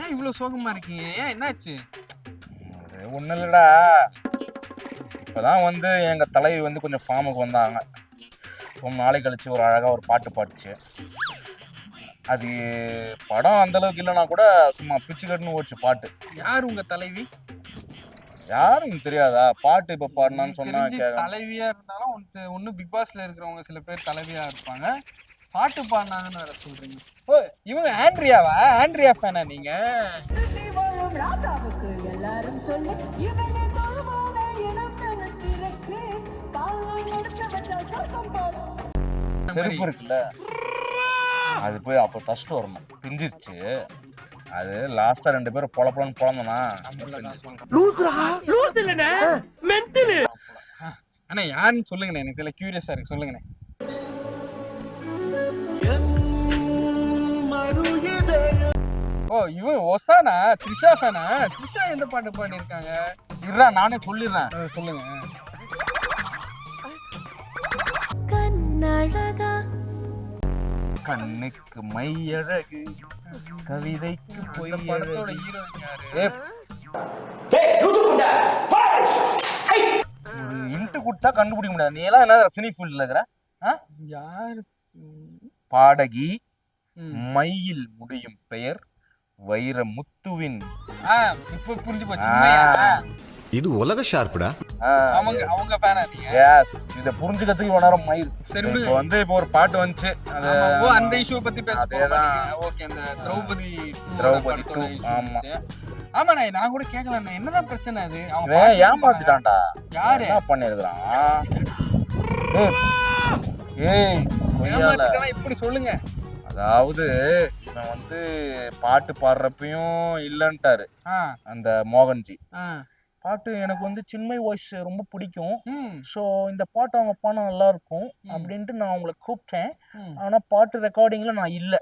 ஏன் இவ்வளவு சோகமா இருக்கீங்க? ஏன் என்னாச்சு? ஒன்றும் இல்லைடா. இப்போதான் வந்து எங்கள் தலைவி வந்து கொஞ்சம் ஃபார்முக்கு வந்தாங்க. ரொம்ப நாளை கழிச்சு ஒரு அழகாக ஒரு பாட்டு பாட்டுச்சு. அது படம் அந்த அளவுக்கு இல்லைனா கூட சும்மா பிச்சு கட்டுன்னு ஓடிச்சு பாட்டு. யார் உங்க தலைவி? யாரும் தெரியாதா? பாட்டு இப்போ பாடினான்னு சொன்னா தெரிஞ்சு கேட்க தலைவியா இருந்தாலும் ஒன்னு ஒண்ணு பிக் பாஸ்ல இருக்கிறவங்க சில பேர் தலைவியா இருப்பாங்க. பாட்டு பாடினாங்கன்னு வேற சொல்றீங்க. ஓ இவங்க ஆண்ட்ரியாவா? ஆண்ட்ரியா ஃபேனா நீங்க? ராஜாவுக்கு எல்லாரும் சொல்லி இவனை தொழுவான இடம் தனத்திற்கு காலம் எடுத்து வச்சால் சொர்க்கம் போடும். செருப்பு இருக்குல்ல? அது போய் அப்போ ஃபஸ்ட்டு வரணும். பிஞ்சிருச்சு. அது லாஸ்ட்டாக ரெண்டு பேரும் பொல பொலன்னு பிறந்தனா அண்ணா யாருன்னு சொல்லுங்கண்ணே. எனக்கு தெரியல கியூரியஸா இருக்கு. சொல்லுங்கண்ணே. ஓ இவன் ஒசானா? த்ரிஷா ஃபேனா? த்ரிஷா எந்த பாட்டு பாடியிருக்காங்க? இருடா நானே சொல்லிடுறேன். சொல்லுங்க. கண்ணழகா. கண்ணுக்கு மையழகு கவிதைக்கு பொய் படத்தோட. ஹீரோயின் யாரு? இன்ட்டு கொடுத்தா கண்டுபிடிக்க முடியாது. நீ எல்லாம் என்ன சினி ஃபீல்ட்ல இருக்கிற? யாரு பாடகி. மையில் முடியும் பெயர் வைர முத்துவின் ஆ இப்போ புரிஞ்சு போச்சு? இது உலக ஷார்ப்புடா அவங்க அவங்க ஃபேனா நீங்க? எஸ் இத புரிஞ்சுக்கிறதுக்கு இவ்வளவு நேரம் மயில் சரி இப்போ வந்து இப்போ ஒரு பாட்டு வந்துச்சு. அது ஆமா, ஓ அந்த இஷ்யூ பத்தி பேச அதேதான். ஓகே அந்த திரௌபதி திரௌபதி ஆமா. ஆமாண்ணா நான் கூட கேட்கலண்ணா என்னதான் பிரச்சனை அது? அவன் ஏமாத்திட்டான்டா. யாரு? என்ன பண்ணிருக்கிறான்? ஏய், இப்படி சொல்லுங்க. அதாவது இவன் வந்து பாட்டு பாடுறப்பையும் இல்லைன்ட்டாரு. ஆ. அந்த மோகன்ஜி. ஆ. பாட்டு எனக்கு வந்து சின்மை வாய்ஸ் ரொம்ப பிடிக்கும். ஸோ இந்த பாட்டு அவங்க பாடினா நல்லா இருக்கும். அப்படின்ட்டு நான் அவங்கள கூப்பிட்டேன். ஆனால் பாட்டு ரெக்கார்டிங்ல நான் இல்லை.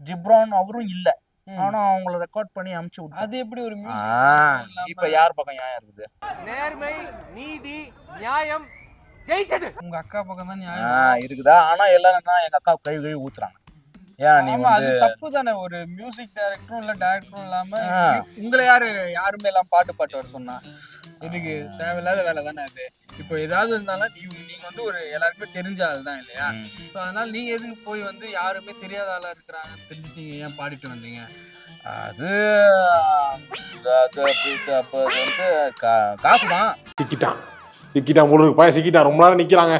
ஜிப்ரான் அவரும் இல்லை. ஆனால் அவங்கள ரெக்கார்ட் பண்ணி அமுச்சு விட்டேன். அது எப்படி ஒரு இப்ப யார் பக்கம் நியாயம் இருக்குது? நேர்மை நீதி நியாயம் ஜெயிச்சது. உங்க அக்கா பக்கம் தான் நியாயம். இருக்குதா? ஆனா எல்லாரும் தான் எங்க அக்கா கை கழுவி ஊத்துறாங்க. ஏன் நீ அது தப்பு தானே. ஒரு மியூசிக் டைரக்டரும் இல்ல டைரக்டரும் இல்லாம. உங்களை யாரு யாருமே எல்லாம் பாட்டு பாட்டு வர சொன்னா? இதுக்கு தேவையில்லாத வேலை தானே அது. இப்போ ஏதாவது இருந்தாலும் நீ நீங்க வந்து ஒரு எல்லாருக்குமே தெரிஞ்ச ஆள் தான் இல்லையா. ஸோ அதனால நீங்க எதுக்கு போய் வந்து யாருமே தெரியாத ஆளா இருக்கிறாங்க? தெரிஞ்சு நீங்க ஏன் பாடிட்டு வந்தீங்க? அது வந்து கா- காசுதான். சிக்கிட்டான். சிக்கிட்டான் போல இருக்கு. பையன் சிக்கிட்டான் ரொம்ப நேரம் நிக்கிறாங்க.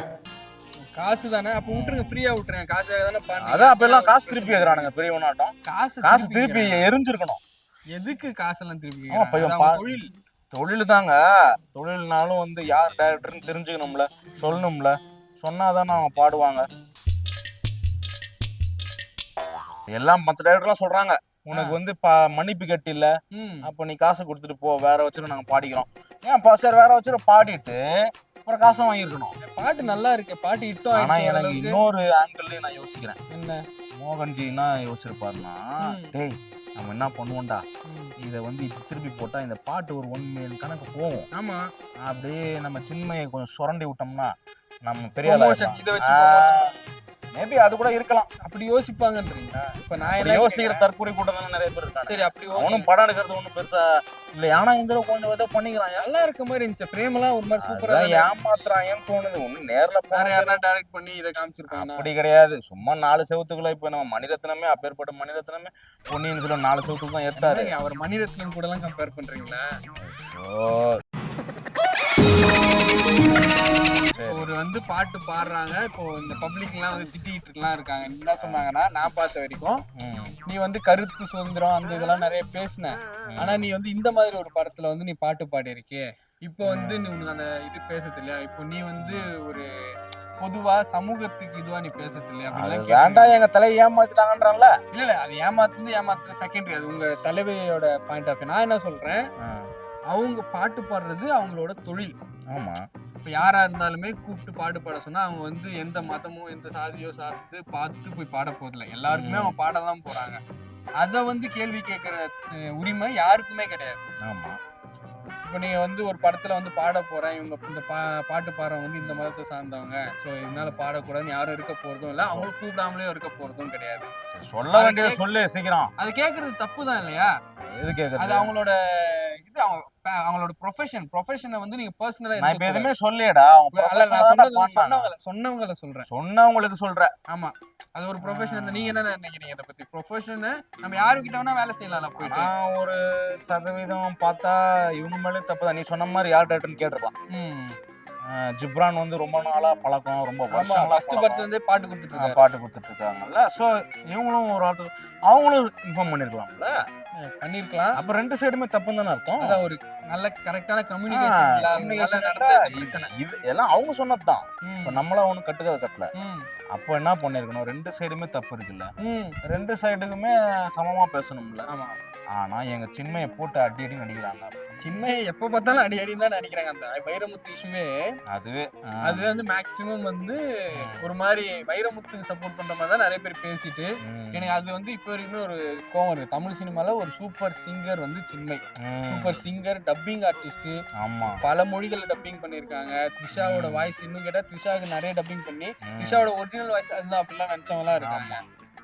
காசு தானே அப்ப விட்டுருங்க ஃப்ரீயா விட்டுருங்க. காசுக்காக தானே. அதான் அப்ப எல்லாம் காசு திருப்பி கேக்குறானுங்க பெரியவனாட்டம் காசு காசு திருப்பி திருப்பி. எரிஞ்சிருக்கணும். எதுக்கு காசெல்லாம் திருப்பி ஆமா, கேக்குறாங்க? பையன் அது அவங்க பா- தொழில் தொழில். தாங்க தொழில்னாலும் வந்து யார் டைரக்டர்னு தெரிஞ்சுக்கணும்ல சொல்லணும்ல. சொன்னாதான் அவங்க பாடுவாங்க. எல்லாம் மற்ற டைரக்டர்லாம் சொல்றாங்க. உனக்கு வந்து ப மன்னிப்பு கட்டி இல்ல ம். அப்போ நீ காசு கொடுத்துட்டு போ வேற வச்சுட்டு நாங்க பாடிக்கிறோம். ஏன் சரி வேற வச்சுட்டு பாடிட்டு அப்புறம் காசும் வாங்கியிருக்கணும் பாட்டு நல்லா இருக்கு பாட்டு இட்டும் ஆனா எனக்கு. இன்னொரு ஆங்கிள் நான் யோசிக்கிறேன் என்ன மோகன்ஜி என்ன யோசிச்சிருப்பாருன்னா. டேய் நம்ம என்ன பண்ணுவோம்டா. இதை வந்து இப்ப திருப்பி போட்டா இந்த பாட்டு ஒரு ஒன் மில்லியன் கணக்கு போகும் ஆமா அப்படியே நம்ம சின்மையை கொஞ்சம் சுரண்டி விட்டோம்னா நம்ம பெரிய இதை வச்சு. மேபி அது கூட இருக்கலாம். அப்படி யோசிப்பாங்கன்றீங்களா? இப்ப நான் என்ன யோசிக்கிற? தற்கொலை கூட்டம் நிறைய பேர் இருக்காங்க. சரி அப்படி அவனும் படம் எடுக்கிறது ஒன்றும் பெருசா இல்லை. ஆனா இந்த கொஞ்சம் ஏதோ பண்ணிக்கிறான். நல்லா இருக்க மாதிரி இருந்துச்சு. ஃப்ரேம் எல்லாம் ஒரு மாதிரி சூப்பரா ஏமாத்துறான் தோணுது. ஒண்ணு நேர்ல போன யாரா டைரக்ட் பண்ணி இதை காமிச்சிருப்பாங்க அப்படி கிடையாது. சும்மா நாலு செவத்துக்குள்ள இப்ப நம்ம மணிரத்னமே அப்பேற்பட்ட மணிரத்னமே பொன்னியின் செல்வன் நாலு செவத்துக்கு தான் எடுத்தாரு அவர் மணிரத்னம் கூட எல்லாம் கம்பேர் பண்றீங்களா? ஓ. வந்து பாட்டு பாடுறாங்க. இப்போ இந்த பப்ளிக் எல்லாம் வந்து திட்டிட்டு எல்லாம் இருக்காங்க என்ன சொன்னாங்கன்னா நான் பார்த்த வரைக்கும் நீ வந்து கருத்து சுதந்திரம் அந்த இதெல்லாம் நிறைய பேசின. ஆனா நீ வந்து இந்த மாதிரி ஒரு படத்துல வந்து நீ பாட்டு பாடி இருக்கே இப்போ வந்து நீ உனக்கு அந்த இது பேசுறது இல்லையா? இப்போ நீ வந்து ஒரு பொதுவா சமூகத்துக்கு இதுவா நீ பேசுறது இல்லையா? வேண்டாம். எங்க தலையை ஏமாத்திட்டாங்கன்றான்ல இல்ல இல்ல அது ஏமாத்துறது ஏமாத்துறது செகண்டரி அது உங்க தலைவியோட பாயிண்ட் ஆஃப் நான் என்ன சொல்றேன்? அவங்க பாட்டு பாடுறது அவங்களோட தொழில். ஆமா. இப்ப யாரா இருந்தாலுமே கூப்பிட்டு பாட்டு பாட சொன்னா அவங்க வந்து எந்த மதமோ எந்த சாதியோ சார்ந்து பார்த்து போய் பாட போறதில்ல. எல்லாருக்குமே. அவங்க பாட தான் போறாங்க. அத வந்து கேள்வி கேட்கிற உரிமை யாருக்குமே கிடையாது. ஆமா. இப்போ நீங்க வந்து ஒரு படத்துல வந்து பாட போறேன் இவங்க இந்த பா பாட்டு பாடுறவங்க வந்து இந்த மதத்தை சார்ந்தவங்க. ஸோ இதனால பாடக்கூடாதுன்னு யாரும் இருக்க போறதும் இல்லை. அவங்களும் கூப்பிடாமலே இருக்க போறதும் கிடையாது. சொல்ல வேண்டியதை சொல்லு சீக்கிரம். அது கேட்கறது தப்பு தான் இல்லையா? எது அது அவங்களோட இது அவங்க அவங்களோட ப்ரொஃபஷன் ப்ரொஃபஷனை வந்து நீங்க பர்சனலா நான் இப்ப எதுவுமே சொல்லியடா. அவங்க நான். சொன்னவங்கள சொன்னவங்கள சொல்றேன். சொன்னவங்களுக்கு சொல்ற? ஆமா. அது ஒரு ப்ரொஃபஷன் நீங்க என்ன நினைக்கிறீங்க இதை பத்தி? ப்ரொஃபஷன் நம்ம யாருக்கிட்ட வேணா வேலை செய்யலாம்ல போயிட்டு. நான் ஒரு சதவீதம் பார்த்தா இவங்க மேலே தப்பு தான். நீ சொன்ன மாதிரி யார் டேரக்டர்னு கேட்டிருக்கலாம் ஜிப்ரான் வந்து ரொம்ப நாளா பழக்கம் ரொம்ப வருஷங்களா ஃபர்ஸ்ட். படத்துல இருந்தே பாட்டு கொடுத்துட்டு பாட்டு கொடுத்துட்டு இருக்காங்கல்ல. ஸோ இவங்களும் ஒரு ஆட்டு அவங்களும் இன்ஃபார்ம் பண்ணிருக்கலாம்ல. பண்ணிருக்கலாம். அப்ப ரெண்டு சைடுமே தப்புன்னு தானே அர்த்தம்? அதான் ஒரு நல்ல கரெக்டான கம்யூனிகேஷன் இல்லாதனால நடந்த பிரச்சனை. இது எல்லாம் அவங்க சொன்னதுதான். இப்ப நம்மளா ஒண்ணும் கட்டுக்கதை கட்டல. அப்போ என்ன பண்ணிருக்கணும்? ரெண்டு சைடுமே தப்பு இருக்குல்ல. ரெண்டு சைடுக்குமே சமமா பேசணும்ல. ஆமா. ஆனா எங்க சின்மையை போட்டு அடி அடி நடிக்கிறாங்க. சின்ன எப்ப பார்த்தாலும் அடி அடி தான் நடிக்கிறாங்க. அந்த வைரமுத்து இஷ்யூவே. அதுவே அது வந்து மேக்சிமம் வந்து ஒரு மாதிரி வைரமுத்துக்கு சப்போர்ட் பண்ற மாதிரி தான் நிறைய பேர் பேசிட்டு எனக்கு அது வந்து இப்போ வரைக்குமே ஒரு கோவம் இருக்கு தமிழ் சினிமால ஒரு சூப்பர் சிங்கர் வந்து Chinmayi super singer dubbing artist ஆமா. பல மொழிகள்ல டப்பிங் பண்ணிருக்காங்க. த்ரிஷாவோட. வாய்ஸ் இன்னும் கேட்டா த்ரிஷாவுக்கு நிறைய டப்பிங் பண்ணி த்ரிஷாவோட ஒரிஜினல் வாய்ஸ் அதுதான் அப்படிலாம் நினைச்சவங்களா இருக்காங்க.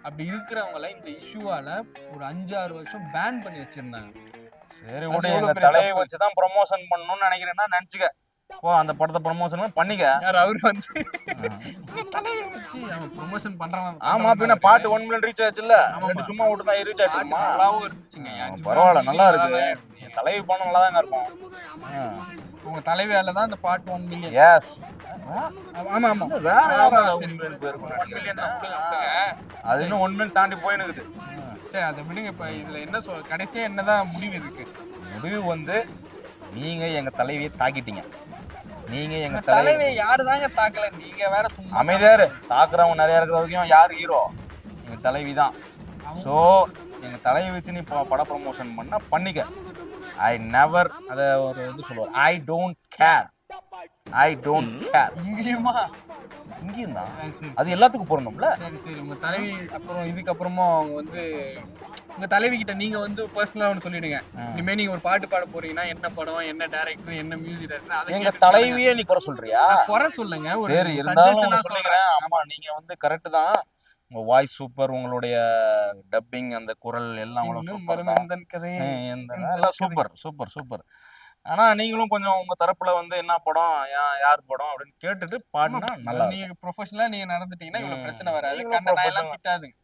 அப்படி இருக்கிறவங்கள இந்த இஷ்யூவால ஒரு அஞ்சு ஆறு வருஷம் பேன் பண்ணி வச்சிருந்தாங்க. சரி பெரிய தலையை. வச்சுதான் ப்ரொமோஷன் பண்ணணும்னு நினைக்கிறேன்னா நினைச்சுக்க. ஓ அந்த படத்தை ப்ரொமோஷன் பண்ணிக்க? யார் அவரு வந்து ப்ரொமோஷன் பண்றவன். ஆமா பின்ன பாட்டு ஒன் மில்லியன் ரீச் ஆச்சுல்ல? ஆமாமா. ரெண்டு சும்மா விட்டு தான் ரீச் ஆச்சுமா நல்லாவும் இருந்துச்சுங்க பரவாயில்ல நல்லா இருக்கு. தலைவி படம் நல்லா தாங்க இருக்கும் உங்க தலைவியால தான் அந்த பாட்டு ஒன் மில்லியன் எஸ் ஆமா ஆமா. வேற யாரா சரி. one million பேருக்கு ஒன் மில்லியன் தான் விடுங்க, விடுங்க. அது இன்னும் ஒன் மில்லியன் தாண்டி போயினுக்குது. சரி அதை விடுங்க இப்ப இதுல என்ன சொல் கடைசியா என்னதான் முடிவு இருக்கு? முடிவு வந்து நீங்க எங்க தலைவியை தாக்கிட்டீங்க. நீங்க எங்க தலைவியை யாரு தாங்க தாக்கல? நீங்க வேற சும்மா அமைதியாரு தாக்குறவங்க நிறைய இருக்கிற வரைக்கும் யார் ஹீரோ எங்க தலைவி தான் ஸோ எங்க தலைவி வச்சு நீ இப்போ பட ப்ரமோஷன் பண்ணா பண்ணிக்க. ஐ நெவர் அத ஒரு இது சொல்லுவார். I don't care I don't care இங்கேயுமா? இங்கேயும் தான். அது எல்லாத்துக்கும் போடணும்ல? சரி சரி. உங்க தலைவி அப்புறம் இதுக்கப்புறமா அவங்க வந்து உங்க தலைவி கிட்ட நீங்க வந்து பர்சனலா ஒன்று சொல்லிடுங்க. ம். இனிமே நீங்க ஒரு பாட்டு பாட போறீங்கன்னா என்ன படம் என்ன டைரக்டர் என்ன மியூசிக் டைரக்டர் அதை எங்க கேட்டு தலைவியே நீ குறை சொல்றியா. குறை சொல்லுங்க. ஒரு சரி இருந்தாலும் சஜஷனா ஒண்ணு சொல்றேன். சொல்லிக்கிறேன். ஆமா நீங்க வந்து கரெக்ட் தான். உங்க வாய்ஸ் சூப்பர் உங்களுடைய டப்பிங் அந்த குரல் எல்லாம் சூப்பர். சூப்பர் சூப்பர் சூப்பர் ஆனா நீங்களும் கொஞ்சம் உங்க தரப்புல வந்து என்ன படம் யார் படம் அப்படின்னு கேட்டுட்டு பாடினா நல்லா. நீங்க ப்ரொஃபஷனலா நீங்க நடந்துட்டீங்கன்னா இவ்வளவு. பிரச்சனை வராது கண்ட நாயெல்லாம். திட்டாதுங்க